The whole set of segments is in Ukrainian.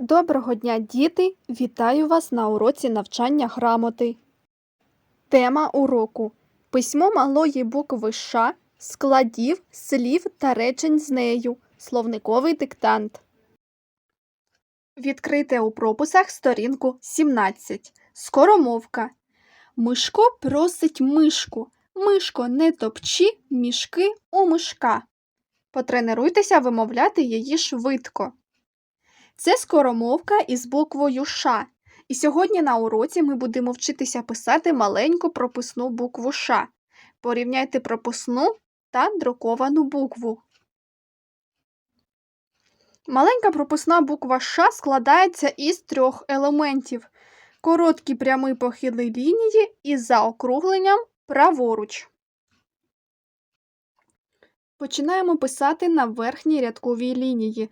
Доброго дня, діти! Вітаю вас на уроці навчання грамоти. Тема уроку Письмо малої букви Ш, складів, слів та речень з нею. Словниковий диктант. Відкрийте у прописах сторінку 17. Скоромовка. Мишко просить мишку. Мишко, не топчи мішки у мишка. Потренуйтеся вимовляти її швидко. Це скоромовка із буквою Ш. І сьогодні на уроці ми будемо вчитися писати маленьку прописну букву Ш. Порівняйте прописну та друковану букву. Маленька прописна буква Ш складається із трьох елементів: короткі прямі похили лінії із заокругленням праворуч. Починаємо писати на верхній рядковій лінії.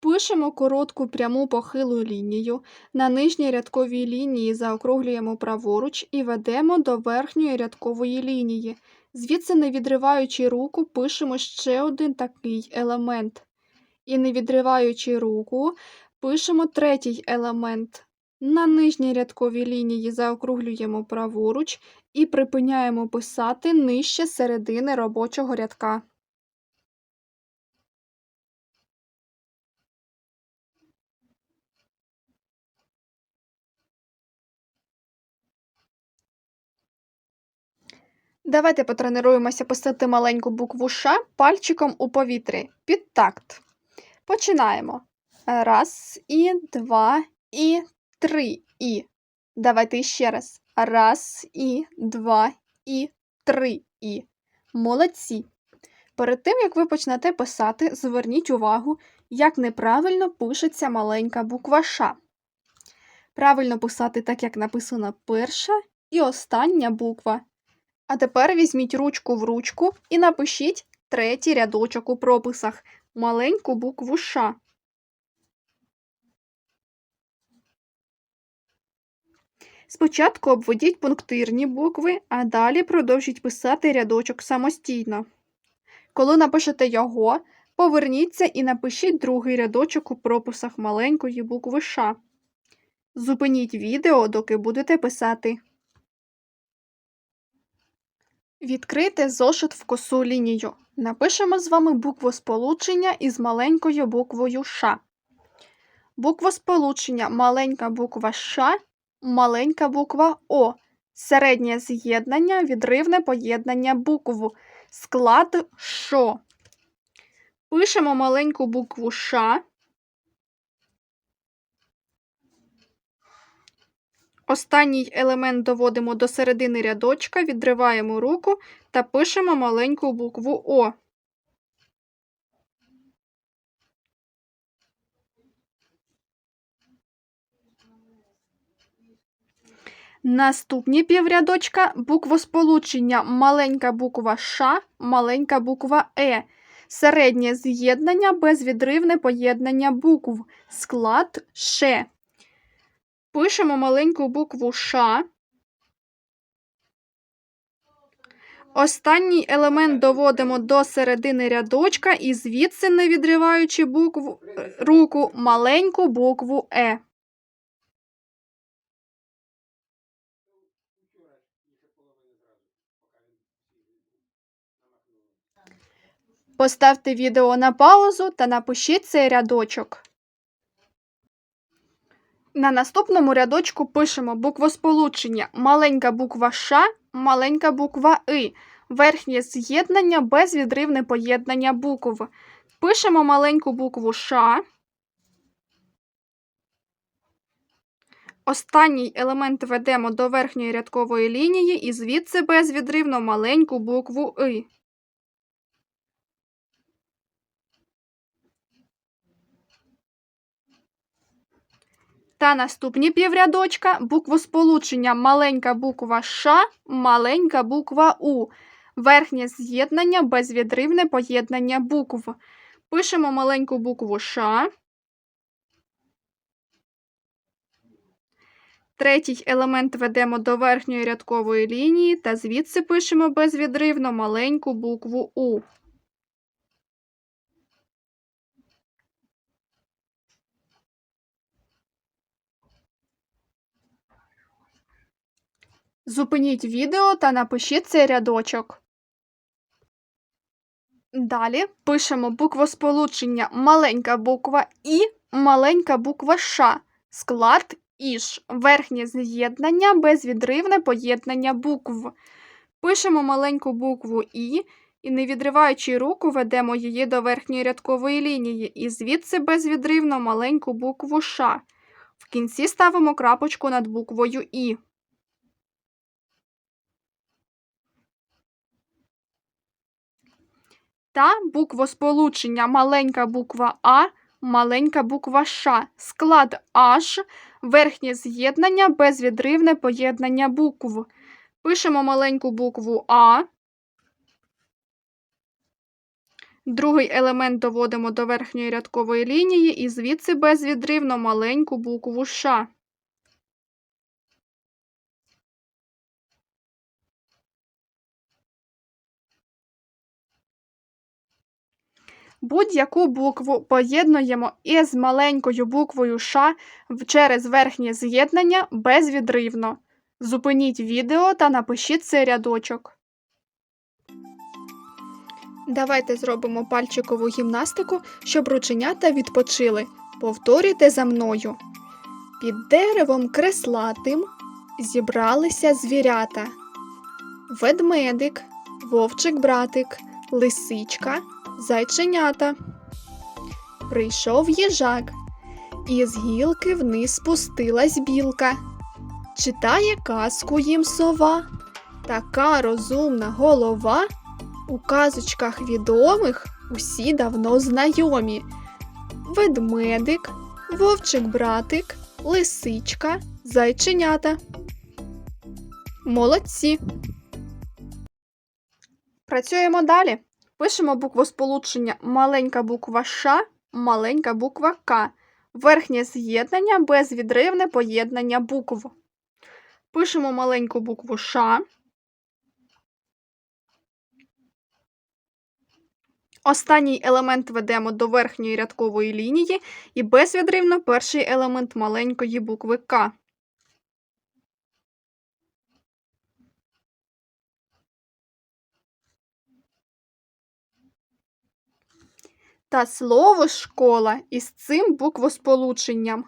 Пишемо коротку пряму похилу лінію. На нижній рядковій лінії заокруглюємо праворуч і ведемо до верхньої рядкової лінії. Звідси, не відриваючи руку, пишемо ще один такий елемент. І не відриваючи руку, пишемо третій елемент. На нижній рядковій лінії заокруглюємо праворуч і припиняємо писати нижче середини робочого рядка. Давайте потренуємося писати маленьку букву Ш пальчиком у повітрі під такт. Починаємо. Раз, і, два, і, три, і. Давайте ще раз. Раз, і, два, і, три, і. Молодці. Перед тим, як ви почнете писати, зверніть увагу, як неправильно пишеться маленька буква Ш. Правильно писати так, як написана перша і остання буква. А тепер візьміть ручку в ручку і напишіть третій рядочок у прописах маленьку букву Ш. Спочатку обведіть пунктирні букви, а далі продовжіть писати рядочок самостійно. Коли напишете його, поверніться і напишіть другий рядочок у прописах маленької букви Ш. Зупиніть відео, доки будете писати. Відкрийте зошит в косу лінію. Напишемо з вами буквосполучення із маленькою буквою Ш. Буквосполучення маленька буква Ш, маленька буква О. Середнє з'єднання, відривне поєднання букв. Склад ШО. Пишемо маленьку букву Ш. Останній елемент доводимо до середини рядочка, відриваємо руку та пишемо маленьку букву О. Наступні піврядочка буквосполучення маленька буква Ш, маленька буква Е. Середнє з'єднання, безвідривне поєднання букв. Склад Ш. Пишемо маленьку букву Ш. Останній елемент доводимо до середини рядочка і звідси, не відриваючи букву, руку, маленьку букву Е. Поставте відео на паузу та напишіть цей рядочок. На наступному рядочку пишемо буквосполучення маленька буква Ш, маленька буква И. Верхнє з'єднання, безвідривне поєднання букв. Пишемо маленьку букву Ш. Останній елемент ведемо до верхньої рядкової лінії і звідси безвідривно маленьку букву И. Та наступні піврядочка буквосполучення маленька буква Ш, маленька буква У. Верхнє з'єднання, безвідривне поєднання букв. Пишемо маленьку букву Ш. Третій елемент ведемо до верхньої рядкової лінії та звідси пишемо безвідривно маленьку букву У. Зупиніть відео та напишіть цей рядочок. Далі пишемо буквосполучення маленька буква І, маленька буква Ш, склад Іш, верхнє з'єднання, безвідривне поєднання букв. Пишемо маленьку букву І і, не відриваючи руку, ведемо її до верхньої рядкової лінії і звідси безвідривно маленьку букву Ш. В кінці ставимо крапочку над буквою І. Та буквосполучення маленька буква А, маленька буква Ш, склад H, верхнє з'єднання, безвідривне поєднання букв. Пишемо маленьку букву А. Другий елемент доводимо до верхньої рядкової лінії і звідси безвідривно маленьку букву Ш. Будь-яку букву поєднуємо із маленькою буквою Ш через верхнє з'єднання безвідривно. Зупиніть відео та напишіть цей рядочок. Давайте зробимо пальчикову гімнастику, щоб рученята відпочили. Повторюйте за мною. Під деревом креслатим зібралися звірята. Ведмедик, вовчик-братик, лисичка, зайченята. Прийшов їжак, і з гілки вниз спустилась білка. Читає казку їм сова, така розумна голова. У казочках відомих усі давно знайомі. Ведмедик, вовчик-братик, лисичка, зайченята. Молодці. Працюємо далі. Пишемо буквосполучення маленька буква Ш, маленька буква К. Верхнє з'єднання, безвідривне поєднання букв. Пишемо маленьку букву Ш. Останній елемент ведемо до верхньої рядкової лінії і безвідривно перший елемент маленької букви К. Та слово школа із цим буквосполученням.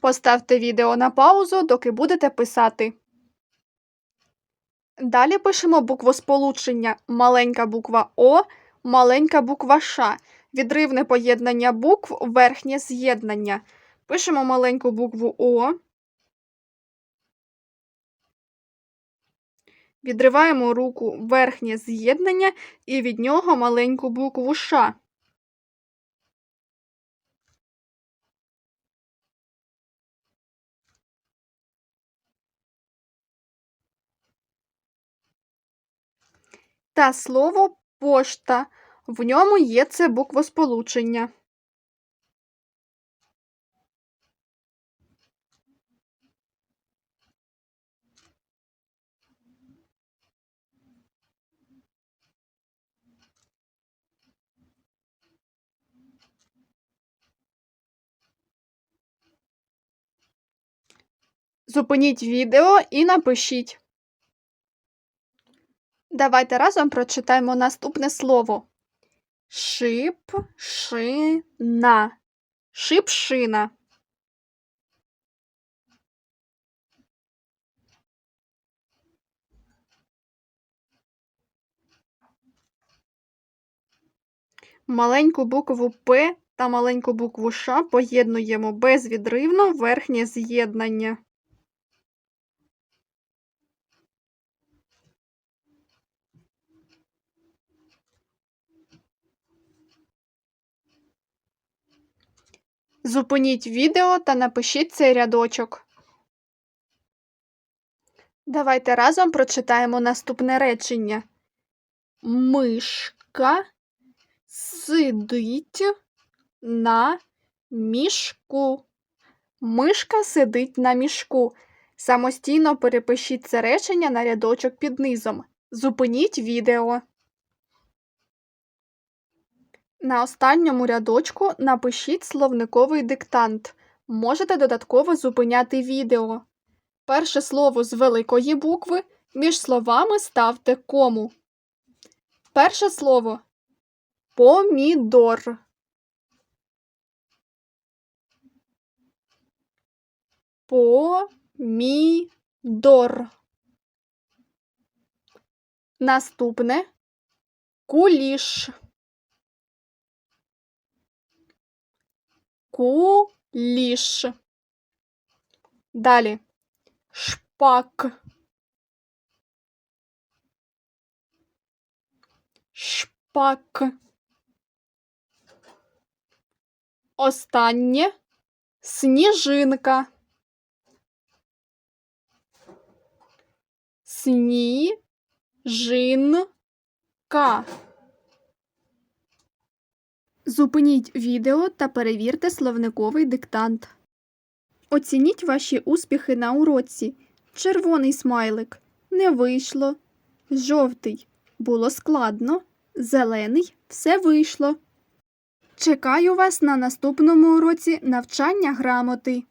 Поставте відео на паузу, доки будете писати. Далі пишемо буквосполучення маленька буква О, маленька буква Ш. Відривне поєднання букв, верхнє з'єднання. Пишемо маленьку букву О. Відриваємо руку верхнє з'єднання і від нього маленьку букву Ш. Та слово пошта. В ньому є це буквосполучення. Зупиніть відео і напишіть. Давайте разом прочитаємо наступне слово. Шипшина. Шипшина. Маленьку букву П та маленьку букву Ш поєднуємо безвідривно верхнє з'єднання. Зупиніть відео та напишіть цей рядочок. Давайте разом прочитаємо наступне речення. Мишка сидить на мішку. Мишка сидить на мішку. Самостійно перепишіть це речення на рядочок під низом. Зупиніть відео. На останньому рядочку напишіть словниковий диктант. Можете додатково зупиняти відео. Перше слово з великої букви між словами ставте кому. Перше слово помідор. Помідор. Наступне куліш. Куліш. Далі шпак. Шпак. Останнє сніжинка. Сніжинка. Зупиніть відео та перевірте словниковий диктант. Оцініть ваші успіхи на уроці. Червоний смайлик не вийшло. Жовтий було складно. Зелений все вийшло. Чекаю вас на наступному уроці навчання грамоти.